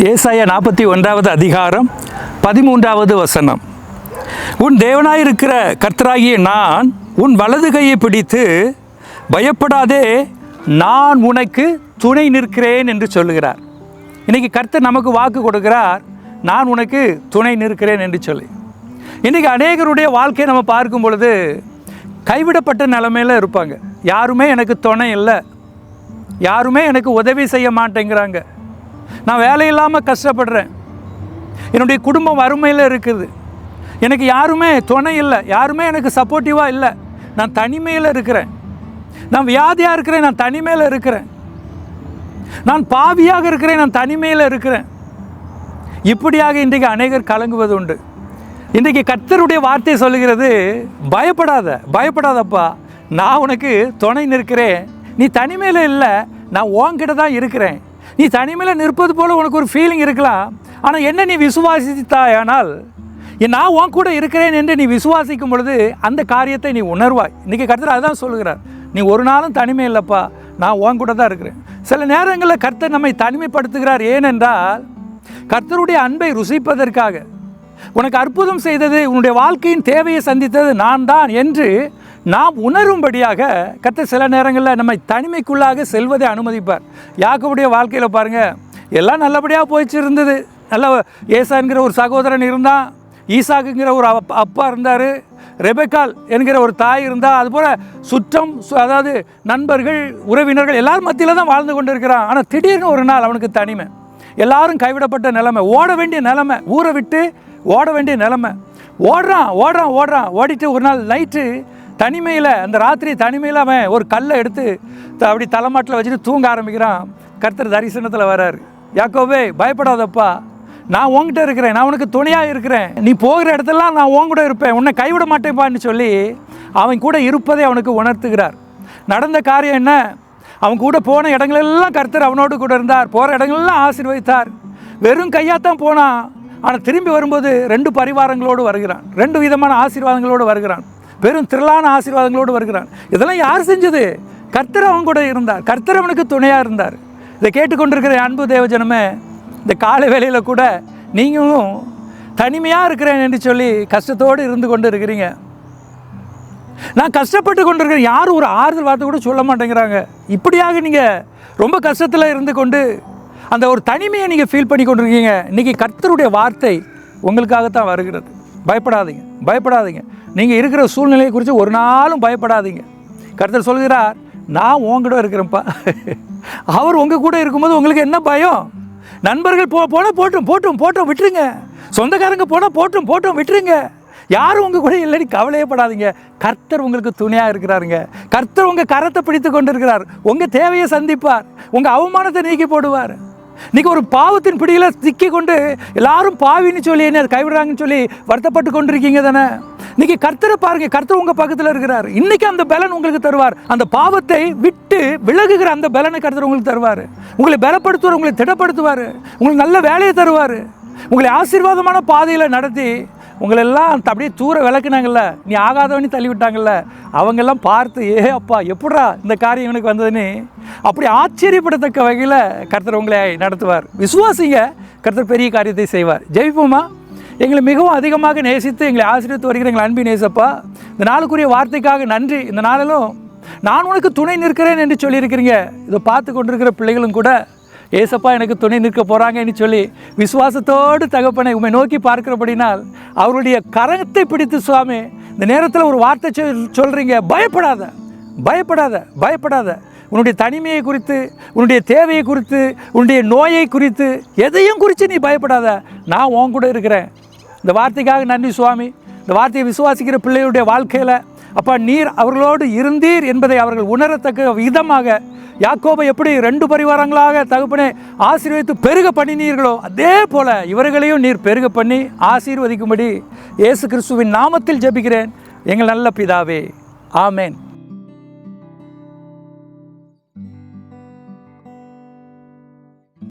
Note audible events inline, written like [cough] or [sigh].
ஏசாய நாற்பத்தி ஒன்றாவது அதிகாரம் பதிமூன்றாவது வசனம். உன் தேவனாயிருக்கிற கர்த்தராகிய நான் உன் வலது கையை பிடித்து பயப்படாதே நான் உனக்கு துணை நிற்கிறேன் என்று சொல்லுகிறார். இன்றைக்கி கர்த்தர் நமக்கு வாக்கு கொடுக்கிறார் நான் உனக்கு துணை நிற்கிறேன் என்று சொல்லி. இன்றைக்கி அநேகருடைய வாழ்க்கையை நம்ம பார்க்கும் பொழுது கைவிடப்பட்ட நிலமையில இருப்பாங்க. யாருமே எனக்கு துணை இல்லை. யாருமே எனக்கு உதவி செய்ய மாட்டேங்கிறாங்க. நான் வேலை இல்லாமல் கஷ்டப்படுறேன். என்னுடைய குடும்பம் வறுமையில் இருக்குது. எனக்கு யாருமே துணை இல்லை. யாருமே எனக்கு சப்போர்ட்டிவாக இல்லை. நான் தனிமையில் இருக்கிறேன். நான் வியாதியாக இருக்கிறேன் நான் தனிமையில் இருக்கிறேன். நான் பாவியாக இருக்கிறேன் நான் தனிமையில் இருக்கிறேன். இப்படியாக இன்றைக்கு அநேகர் கலங்குவது உண்டு. இன்றைக்கு கர்த்தருடைய வார்த்தை சொல்லுகிறது பயப்படாத பயப்படாதப்பா. நான் உனக்கு துணை நிற்கிறேன். நீ தனிமையில் இல்லை. நான் உன்கிட்ட தான் இருக்கிறேன். நீ தனிமையில் நிற்பது போல் உனக்கு ஒரு ஃபீலிங் இருக்கலாம் ஆனால் என்ன நீ விசுவாசித்தாயானால் நான் உன் கூட இருக்கிறேன் என்று நீ விசுவாசிக்கும் பொழுது அந்த காரியத்தை நீ உணர்வாய். இன்றைக்கி கர்த்தர் அதான் சொல்லுகிறார். நீ ஒரு நாளும் தனிமை இல்லைப்பா நான் உன் கூட தான் இருக்கிறேன். சில நேரங்களில் கர்த்தர் நம்மை தனிமைப்படுத்துகிறார். ஏனென்றால் கர்த்தருடைய அன்பை ருசிப்பதற்காக உனக்கு அற்புதம் செய்தது உன்னுடைய வாழ்க்கையின் தேவையை சந்தித்தது நான் தான் என்று நாம் உணரும்படியாக கத்த சில நேரங்களில் நம்மை தனிமைக்குள்ளாக செல்வதை அனுமதிப்பார். யாக்கோபுடைய வாழ்க்கையில் பாருங்கள் எல்லாம் நல்லபடியாக போயிச்சு இருந்தது. நல்ல ஏசாங்கிற ஒரு சகோதரன் இருந்தான் ஈசாக்குங்கிற ஒரு அப்பா இருந்தார் ரெபெக்கால் என்கிற ஒரு தாய் இருந்தால் அதுபோல் சுற்றம் சு- அதாவது நண்பர்கள் உறவினர்கள் எல்லாரும் மத்தியில் தான் வாழ்ந்து கொண்டு இருக்கிறான் ஆனால் திடீர்னு ஒரு நாள் அவனுக்கு தனிமை. எல்லாரும் கைவிடப்பட்ட நிலைமை. ஓட வேண்டிய நிலைமை. ஊரை விட்டு ஓட வேண்டிய நிலைமை. ஓடுறான் ஓடுறான் ஓடுறான். ஓடிட்டு ஒரு நாள் நைட்டு தனிமையில் அந்த ராத்திரி தனிமையில் அவன் ஒரு கல்லை எடுத்து த- அப்படி தலைமாட்டில் வச்சுட்டு தூங்க ஆரம்பிக்கிறான். கர்த்தர் தரிசனத்தில் வராரு. யாக்கோவே பயப்படாதப்பா. நான் உன்கிட்ட இருக்கிறேன். நான் உனக்கு துணையாக இருக்கிறேன். நீ போகிற இடத்துலலாம் நான் உன் கூட இருப்பேன். உன்னை கைவிட மாட்டேன்ப்பான்னு சொல்லி அவன் கூட இருப்பதை அவனுக்கு உணர்த்துகிறார். நடந்த காரியம் என்ன? அவன் கூட போன இடங்களெல்லாம் கர்த்தர் அவனோடு கூட இருந்தார். போகிற இடங்கள்லாம் ஆசீர்வதித்தார். வெறும் தான் போனான். ஆனால் திரும்பி வரும்போது ரெண்டு பரிவாரங்களோடு வருகிறான். ரெண்டு விதமான ஆசீர்வாதங்களோடு வருகிறான். பெரும் திரளான ஆசீர்வாதங்களோடு வருகிறான். இதெல்லாம் யார் செஞ்சது? கர்த்தர் அவன் கூட இருந்தார். கர்த்தர் அவனுக்கு துணையாக இருந்தார். இதை கேட்டுக்கொண்டிருக்கிற அன்பு தேவஜனமே இந்த காலை வேலையில் கூட நீங்களும் தனிமையாக இருக்கிறேன் என்று சொல்லி கஷ்டத்தோடு இருந்து கொண்டு இருக்கிறீங்க நான் கஷ்டப்பட்டு கொண்டிருக்கிறேன். யாரும் ஒரு ஆறுதல் வார்த்தை கூட சொல்ல மாட்டேங்கிறாங்க. இப்படியாக நீங்கள் ரொம்ப கஷ்டத்தில் இருந்து கொண்டு அந்த ஒரு தனிமையை நீங்கள் ஃபீல் பண்ணி கொண்டிருக்கீங்க. இன்றைக்கி கர்த்தருடைய வார்த்தை உங்களுக்காகத்தான் வருகிறது. பயப்படாதீங்க பயப்படாதீங்க. நீங்கள் இருக்கிற சூழ்நிலையை குறித்து ஒரு நாளும் பயப்படாதீங்க. கர்த்தர் சொல்கிறார் நான் உங்ககிட்ட இருக்கிறேன்ப்பா. [laughs] அவர் உங்கள் கூட இருக்கும்போது உங்களுக்கு என்ன பயம்? நண்பர்கள் போ போனால் போட்டும் போட்டும் போட்டும் விட்டுருங்க. சொந்தக்காரங்க போனால் போட்டும் போட்டும் விட்டுருங்க. யாரும் உங்கள் கூட இல்லைன்னு கவலையே படாதீங்க. கர்த்தர் உங்களுக்கு துணையாக இருக்கிறாருங்க. கர்த்தர் உங்கள் கரத்தை பிடித்து கொண்டு இருக்கிறார் உங்கள் தேவையை சந்திப்பார். உங்கள் அவமானத்தை நீக்கி போடுவார். இன்னைக்கு ஒரு பாவத்தின் பிடியில் சிக்கி கொண்டு எல்லாரும் பாவின்னு சொல்லி என்ன கைவிடுறாங்கன்னு சொல்லி வருத்தப்பட்டு கொண்டிருக்கீங்க தானே? இன்னைக்கு கர்த்தரை பாருங்க கர்த்தர் உங்கள் பக்கத்தில் இருக்கிறார். இன்னைக்கு அந்த பலன் உங்களுக்கு தருவார். அந்த பாவத்தை விட்டு விலகுகிற அந்த பலனை கர்த்தர் உங்களுக்கு தருவார். உங்களை பலப்படுத்துவார் உங்களை திடப்படுத்துவார். உங்களுக்கு நல்ல வேலையை தருவார். உங்களை ஆசீர்வாதமான பாதையில் நடத்தி உங்களெல்லாம் அப்படியே தூர விளக்குனாங்கல்ல நீ ஆகாதவனே தள்ளி விட்டாங்கல்ல. அவங்கெல்லாம் பார்த்து ஏ அப்பா எப்படா இந்த காரியம் இவனுக்கு வந்ததுன்னு? அப்படி ஆச்சரியப்படத்தக்க வகையில் கர்த்தர் உங்களை நடத்துவார். விசுவாசிங்க கர்த்தர் பெரிய காரியத்தை செய்வார். ஜெயிப்போமா எங்களை மிகவும் அதிகமாக நேசித்து எங்களை ஆசிரியத்து வருகிற எங்களை அன்பி நேசப்பா இந்த நாளுக்குரிய வார்த்தைக்காக நன்றி. இந்த நாளிலும் நான் உனக்கு துணை நிற்கிறேன் என்று சொல்லியிருக்கிறீங்க. இதை பார்த்து கொண்டிருக்கிற பிள்ளைகளும் கூட ஏசப்பா எனக்கு துணை நிற்க போகிறாங்கன்னு சொல்லி விசுவாசத்தோடு தகப்பனை உண்மை நோக்கி பார்க்கிறபடினால் அவருடைய கரத்தை பிடித்து சுவாமி இந்த நேரத்தில் ஒரு வார்த்தை சொல் சொல்கிறீங்க பயப்படாத பயப்படாத பயப்படாத. உன்னுடைய தனிமையை குறித்து உன்னுடைய தேவையை குறித்து உன்னுடைய நோயை குறித்து எதையும் குறித்து நீ பயப்படாத. நான் உன் கூட இருக்கிறேன். இந்த வார்த்தைக்காக நன்றி சுவாமி. இந்த வார்த்தையை விசுவாசிக்கிற பிள்ளையுடைய வாழ்க்கையில் அப்பா நீர் அவர்களோடு இருந்தீர் என்பதை அவர்கள் உணரத்தக்க விதமாக யாக்கோபை எப்படி ரெண்டு பரிவாரங்களாக தகப்பனே ஆசீர்வதித்து பெருக பண்ணினீர்களோ அதே போல இவர்களையும் நீர் பெருக பண்ணி ஆசீர்வதிக்கும்படி இயேசு கிறிஸ்துவின் நாமத்தில் ஜெபிக்கிறேன். எங்கள் நல்ல பிதாவே ஆமென்.